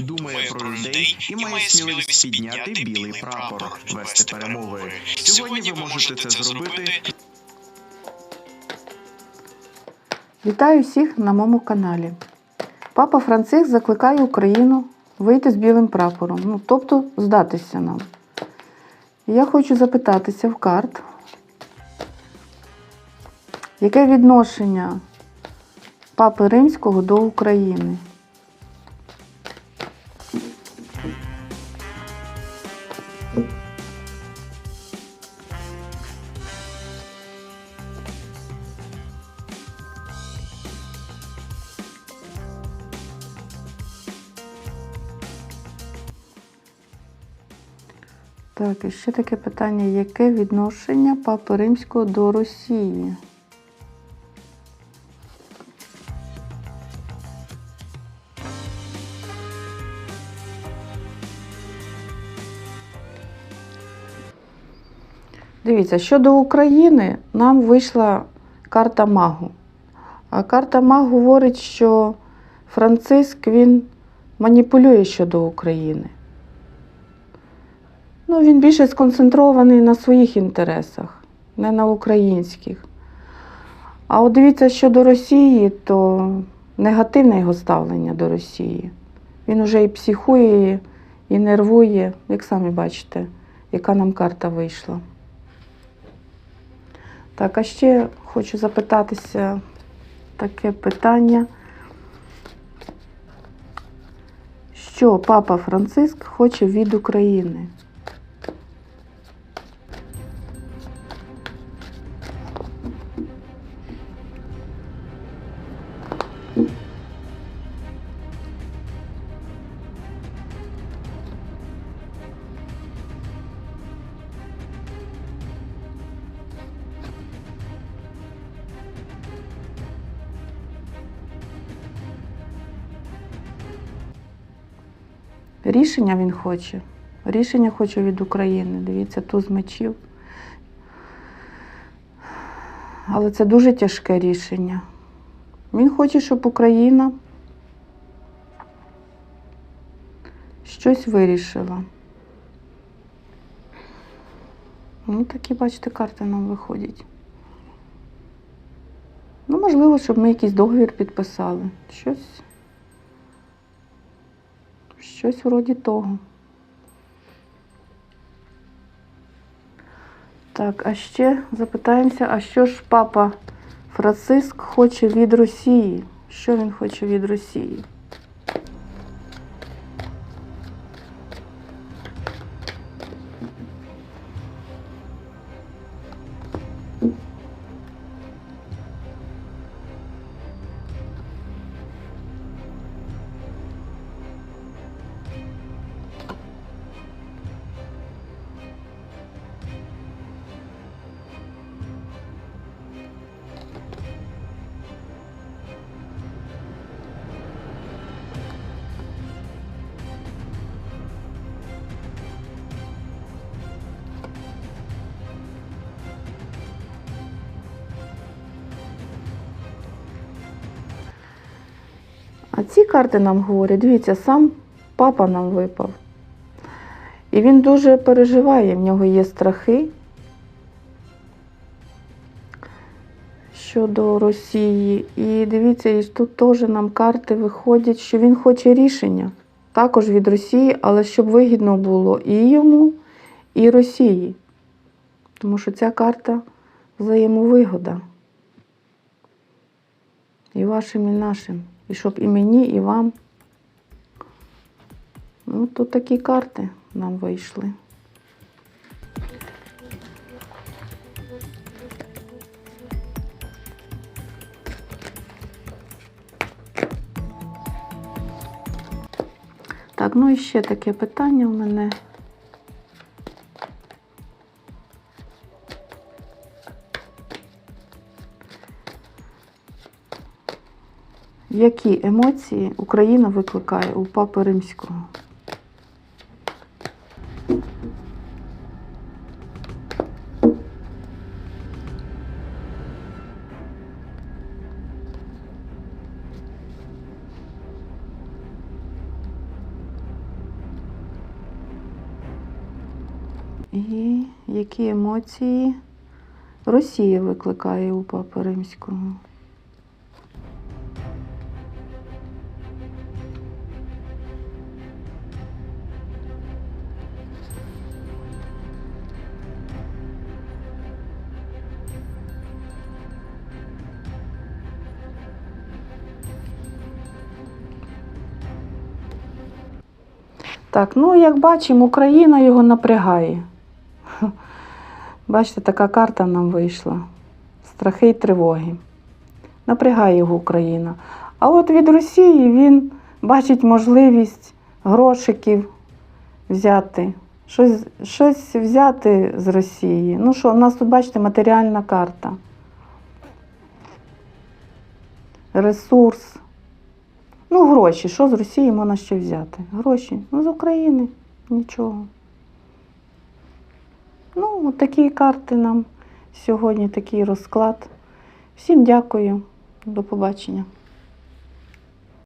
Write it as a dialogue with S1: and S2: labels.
S1: думає про людей і має сміливість підняти білий прапор, вести перемови. Сьогодні ви можете це зробити.
S2: Вітаю всіх на моєму каналі. Папа Франциск закликає Україну вийти з білим прапором, ну, тобто здатися нам. Я хочу запитатися в карт, яке відношення Папи Римського до України? Так, і ще таке питання: яке відношення Папи Римського до Росії? Дивіться, щодо України, нам вийшла карта Магу. А карта Маг говорить, що Франциск він маніпулює щодо України. Ну, він більше сконцентрований на своїх інтересах, не на українських. А от дивіться щодо Росії, то негативне його ставлення до Росії. Він уже і психує, і нервує, як самі бачите, яка нам карта вийшла. Так, а ще хочу запитатися таке питання. Що папа Франциск хоче від України? Рішення він хоче. Рішення хоче від України. Дивіться, туз мечів. Але це дуже тяжке рішення. Він хоче, щоб Україна щось вирішила. Ну, такі, бачите, карти нам виходять. Ну, можливо, щоб ми якийсь договір підписали. Щось. Щось вроді того. Так, а ще запитаємося, а що ж папа Франциск хоче від Росії? Що він хоче від Росії? А ці карти нам говорять, дивіться, сам папа нам випав. І він дуже переживає, в нього є страхи щодо Росії. І дивіться, і тут теж нам карти виходять, що він хоче рішення також від Росії, але щоб вигідно було і йому, і Росії. Тому що ця карта взаємовигода. І вашим, і нашим. І щоб і мені, і вам. Ну, тут такі карти нам вийшли. Так, ну і ще таке питання в мене. Які емоції Україна викликає у Папи Римського? І які емоції Росія викликає у Папи Римського? Так, ну як бачимо, Україна його напрягає. Бачите, така карта нам вийшла. Страхи й тривоги. Напрягає його Україна. А от від Росії він бачить можливість грошиків взяти, щось, щось взяти з Росії. Ну що, у нас тут, бачите, матеріальна карта. Ресурс. Ну, гроші. Що з Росії можна ще взяти? Гроші. Ну, з України нічого. Ну, такі карти нам сьогодні, такий розклад. Всім дякую. До побачення.